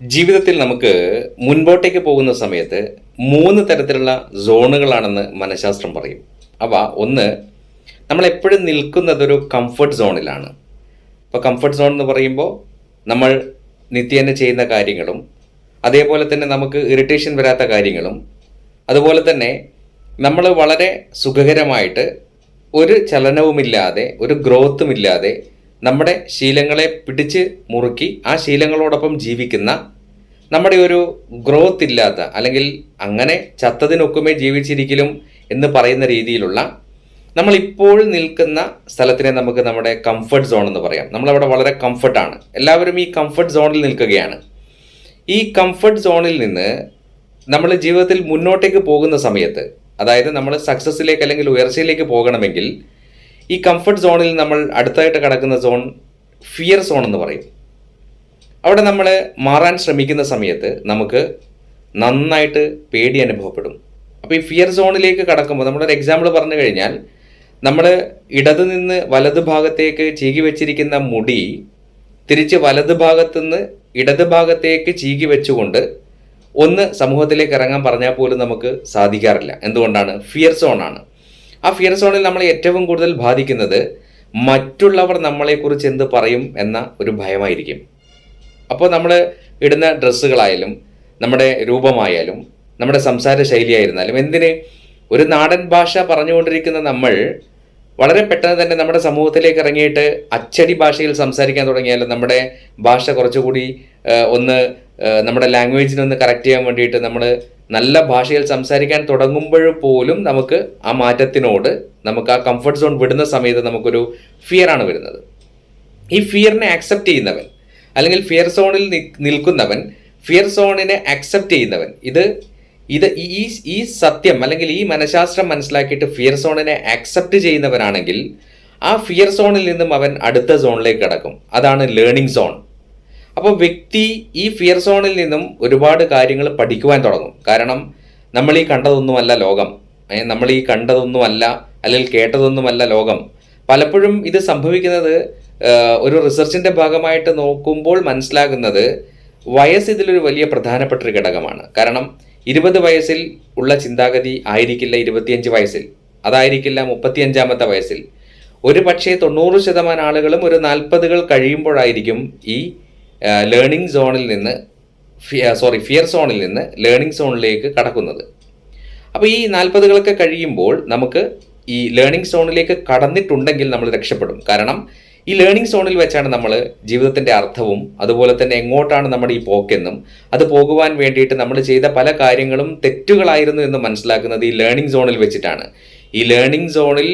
ജീവിതത്തിൽ നമുക്ക് മുൻപോട്ടേക്ക് പോകുന്ന സമയത്ത് മൂന്ന് തരത്തിലുള്ള സോണുകളാണെന്ന് മനഃശാസ്ത്രം പറയും. അവ ഒന്ന് നമ്മൾ എപ്പോഴും നിൽക്കുന്നത് ഒരു കംഫർട്ട് സോണിലാണ് ഇപ്പോൾ കംഫർട്ട് സോൺ എന്ന് പറയുമ്പോൾ നമ്മൾ നിത്യേന ചെയ്യുന്ന കാര്യങ്ങളും അതേപോലെ തന്നെ നമുക്ക് ഇറിറ്റേഷൻ വരാത്ത കാര്യങ്ങളും അതുപോലെ തന്നെ നമ്മൾ വളരെ സുഖകരമായിട്ട് ഒരു ചലനവുമില്ലാതെ ഒരു ഗ്രോത്തും ഇല്ലാതെ നമ്മുടെ ശീലങ്ങളെ പിടിച്ച് മുറുക്കി ആ ശീലങ്ങളോടൊപ്പം ജീവിക്കുന്ന നമ്മുടെ ഒരു ഗ്രോത്ത് ഇല്ലാത്ത അല്ലെങ്കിൽ അങ്ങനെ ചത്തതിനൊക്കുമേ ജീവിച്ചിരിക്കലും എന്ന് പറയുന്ന രീതിയിലുള്ള നമ്മൾ ഇപ്പോൾ നിൽക്കുന്ന സ്ഥലത്തിനെ നമുക്ക് നമ്മുടെ കംഫർട്ട് സോൺ എന്ന് പറയാം. നമ്മളവിടെ വളരെ കംഫർട്ടാണ് എല്ലാവരും ഈ കംഫർട്ട് സോണിൽ നിൽക്കുകയാണ്. ഈ കംഫർട്ട് സോണിൽ നിന്ന് നമ്മൾ ജീവിതത്തിൽ മുന്നോട്ടേക്ക് പോകുന്ന സമയത്ത് അതായത് നമ്മൾ സക്സസ്സിലേക്ക് അല്ലെങ്കിൽ ഉയർച്ചയിലേക്ക് പോകണമെങ്കിൽ ഈ കംഫർട്ട് സോണിൽ നമ്മൾ അടുത്തായിട്ട് കിടക്കുന്ന സോൺ ഫിയർ സോൺ എന്ന് പറയും. അവിടെ നമ്മൾ മാറാൻ ശ്രമിക്കുന്ന സമയത്ത് നമുക്ക് നന്നായിട്ട് പേടി അനുഭവപ്പെടും. അപ്പോൾ ഈ ഫിയർ സോണിലേക്ക് കടക്കുമ്പോൾ നമ്മളൊരു എക്സാമ്പിൾ പറഞ്ഞു കഴിഞ്ഞാൽ നമ്മൾ ഇടത് നിന്ന് വലത് ഭാഗത്തേക്ക് ചീകി വെച്ചിരിക്കുന്ന മുടി തിരിച്ച് വലത് ഭാഗത്തുനിന്ന് ഇടത് ഭാഗത്തേക്ക് ചീകി വെച്ചുകൊണ്ട് ഒന്ന് സമൂഹത്തിലേക്ക് ഇറങ്ങാൻ പറഞ്ഞാൽ പോലും നമുക്ക് സാധിക്കാറില്ല. എന്തുകൊണ്ടാണ്? ഫിയർ സോണാണ് ആ ഫിയർ സോണിൽ നമ്മളെ ഏറ്റവും കൂടുതൽ ബാധിക്കുന്നത് മറ്റുള്ളവർ നമ്മളെക്കുറിച്ച് എന്ത് പറയും എന്ന ഒരു ഭയമായിരിക്കും. അപ്പോൾ നമ്മൾ ഇടുന്ന ഡ്രസ്സുകളായാലും നമ്മുടെ രൂപമായാലും നമ്മുടെ സംസാര ശൈലിയായിരുന്നാലും എന്തിന്? ഒരു നാടൻ ഭാഷ പറഞ്ഞുകൊണ്ടിരിക്കുന്ന നമ്മൾ വളരെ പെട്ടെന്ന് തന്നെ നമ്മുടെ സമൂഹത്തിലേക്ക് ഇറങ്ങിയിട്ട് അച്ചടി ഭാഷയിൽ സംസാരിക്കാൻ തുടങ്ങിയാൽ നമ്മുടെ ഭാഷ കുറച്ചുകൂടി ഒന്ന് നമ്മുടെ ലാംഗ്വേജിനൊന്ന് കറക്റ്റ് ചെയ്യാൻ വേണ്ടിയിട്ട് നമ്മൾ നല്ല ഭാഷയിൽ സംസാരിക്കാൻ തുടങ്ങുമ്പോൾ പോലും നമുക്ക് ആ മാറ്റത്തിനോട് നമുക്ക് ആ കംഫർട്ട് സോൺ വിടുന്ന സമയത്ത് നമുക്കൊരു ഫിയറാണ് വരുന്നത്. ഈ ഫിയറിനെ ആക്സെപ്റ്റ് ചെയ്യുന്നവൻ അല്ലെങ്കിൽ ഫിയർ സോണിൽ നിൽക്കുന്നവൻ ഫിയർ സോണിനെ ആക്സെപ്റ്റ് ചെയ്യുന്നവൻ ഇത് ഇത് ഈ ഈ- സത്യം അല്ലെങ്കിൽ ഈ മനഃശാസ്ത്രം മനസ്സിലാക്കിയിട്ട് ഫിയർ സോണിനെ ആക്സെപ്റ്റ് ചെയ്യുന്നവനാണെങ്കിൽ ആ ഫിയർ സോണിൽ നിന്നും അവൻ അടുത്ത സോണിലേക്ക് കടക്കും. അതാണ് ലേണിംഗ് സോൺ അപ്പോൾ വ്യക്തി ഈ ഫിയർ സോണിൽ നിന്നും ഒരുപാട് കാര്യങ്ങൾ പഠിക്കുവാൻ തുടങ്ങും. കാരണം നമ്മൾ ഈ കണ്ടതൊന്നുമല്ല ലോകം. നമ്മൾ ഈ കണ്ടതൊന്നുമല്ല അല്ലെങ്കിൽ കേട്ടതൊന്നുമല്ല ലോകം. പലപ്പോഴും ഇത് സംഭവിക്കുന്നത് ഒരു റിസർച്ചിന്റെ ഭാഗമായിട്ട് നോക്കുമ്പോൾ മനസ്സിലാകുന്നത് വയസ്സ് ഇതിലൊരു വലിയ പ്രധാനപ്പെട്ട ഒരു ഘടകമാണ്. കാരണം ഇരുപത് വയസ്സിൽ ഉള്ള ചിന്താഗതി ആയിരിക്കില്ല ഇരുപത്തിയഞ്ച് വയസ്സിൽ. അതായിരിക്കില്ല മുപ്പത്തിയഞ്ചാമത്തെ വയസ്സിൽ. ഒരു പക്ഷേ തൊണ്ണൂറ് ശതമാനം ആളുകളും ഒരു നാൽപ്പതുകൾ കഴിയുമ്പോഴായിരിക്കും ഈ ലേണിംഗ് സോണിൽ നിന്ന് സോറി ഫിയർ സോണിൽ നിന്ന് ലേണിംഗ് സോണിലേക്ക് കടക്കുന്നത്. അപ്പോൾ ഈ നാൽപ്പതുകളൊക്കെ കഴിയുമ്പോൾ നമുക്ക് ഈ ലേണിംഗ് സോണിലേക്ക് കടന്നിട്ടുണ്ടെങ്കിൽ നമ്മൾ രക്ഷപ്പെടും. കാരണം ഈ ലേണിംഗ് സോണിൽ വെച്ചാണ് നമ്മൾ ജീവിതത്തിന്റെ അർത്ഥവും അതുപോലെ തന്നെ എങ്ങോട്ടാണ് നമ്മുടെ ഈ പോക്കെന്നും അത് പോകുവാൻ വേണ്ടിയിട്ട് നമ്മൾ ചെയ്ത പല കാര്യങ്ങളും തെറ്റുകളായിരുന്നു എന്ന് മനസ്സിലാക്കുന്നത് ഈ ലേണിംഗ് സോണിൽ വെച്ചിട്ടാണ്. ഈ ലേണിംഗ് സോണിൽ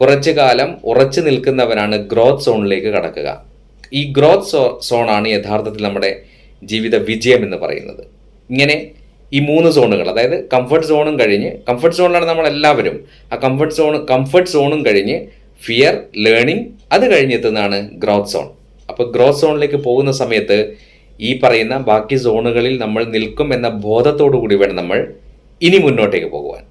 കുറച്ചു കാലം ഉറച്ചു നിൽക്കുന്നവരാണ് ഗ്രോത്ത് സോണിലേക്ക് കടക്കുക. ഈ ഗ്രോത്ത് സോ സോണാണ് യഥാർത്ഥത്തിൽ നമ്മുടെ ജീവിത വിജയം എന്ന് പറയുന്നത്. ഇങ്ങനെ ഈ മൂന്ന് സോണുകൾ അതായത് കംഫർട്ട് സോണും കഴിഞ്ഞ് കംഫർട്ട് സോണിലാണ് നമ്മൾ എല്ലാവരും. ആ കംഫർട്ട് സോൺ കംഫർട്ട് സോണും കഴിഞ്ഞ് ഫിയർ ലേണിംഗ് അത് കഴിഞ്ഞെത്തുന്നതാണ് ഗ്രോത്ത് സോൺ അപ്പോൾ ഗ്രോത്ത് സോണിലേക്ക് പോകുന്ന സമയത്ത് ഈ പറയുന്ന ബാക്കി സോണുകളിൽ നമ്മൾ നിൽക്കും എന്ന ബോധത്തോടു കൂടി വേണം നമ്മൾ ഇനി മുന്നോട്ടേക്ക് പോകുവാൻ.